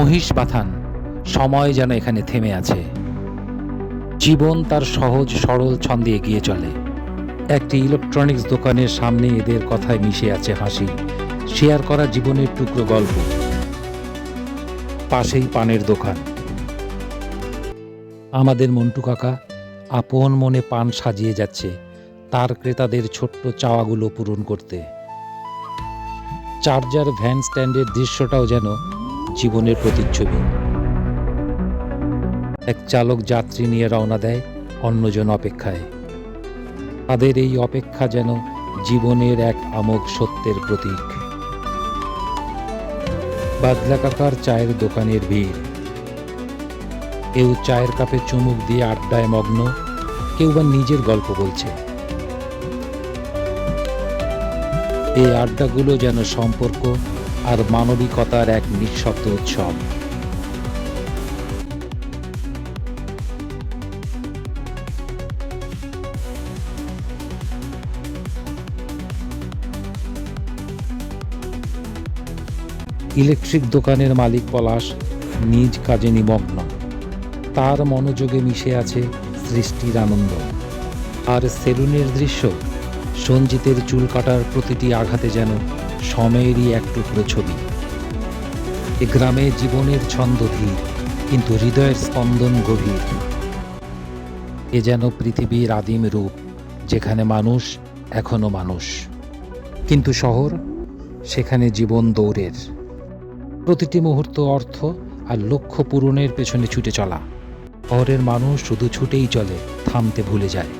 মহিষ বাথান সময় যেন এখানে থেমে আছে। জীবন তার সহজ, সরল ছন্দে এগিয়ে চলে। একটি ইলেকট্রনিক্স দোকানের সামনে এদের কথায় মিশে আছে হাসি শেয়ার করা জীবনের টুকরো গল্প। পাশেই পানের দোকান। আমাদের মন্টু কাকা, আপন মনে পান সাজিয়ে যাচ্ছে, তার ক্রেতাদের ছোট্ট চাওয়াগুলো পূরণ করতে। চার্জার, ভ্যান স্ট্যান্ডের দৃশ্যটাও যেন জীবনের প্রতিচ্ছবি। এক চালক যাত্রী নিয়ে রওনা দেয় অন্যজন অপেক্ষায়। তাদের এই অপেক্ষা যেন জীবনের এক আমোঘ সত্যের প্রতীক। বাদলা কাকার চায়ের দোকানের ভিড়। কেউ চায়ের কাপে চুমুক দিয়ে আড্ডায় মগ্ন, কেউ বা নিজের গল্প বলছে। এই আড্ডাগুলো যেন সম্পর্ক আর মানবিকতার এক নিঃশব্দ উৎসব। ইলেকট্রিক দোকানের মালিক পলাশ নিজ কাজে নিমগ্ন। তার মনোযোগে মিশে আছে সৃষ্টির আনন্দ। আর সেলুনের দৃশ্য সঞ্জিতের চুল কাটার প্রতিটি আঘাতে যেন সময়েরই এক টুকরো ছবি। এ গ্রামে জীবনের ছন্দ ধীর, কিন্তু হৃদয়ের স্পন্দন গভীর। এ যেন পৃথিবীর আদিম রূপ, যেখানে মানুষ এখনও মানুষ। কিন্তু শহর সেখানে জীবন দৌড়ের। প্রতিটি মুহূর্ত অর্থ আর লক্ষ্য পূরণের পেছনে ছুটে চলা। শহরের মানুষ শুধু ছুটেই চলে, থামতে ভুলে যায়।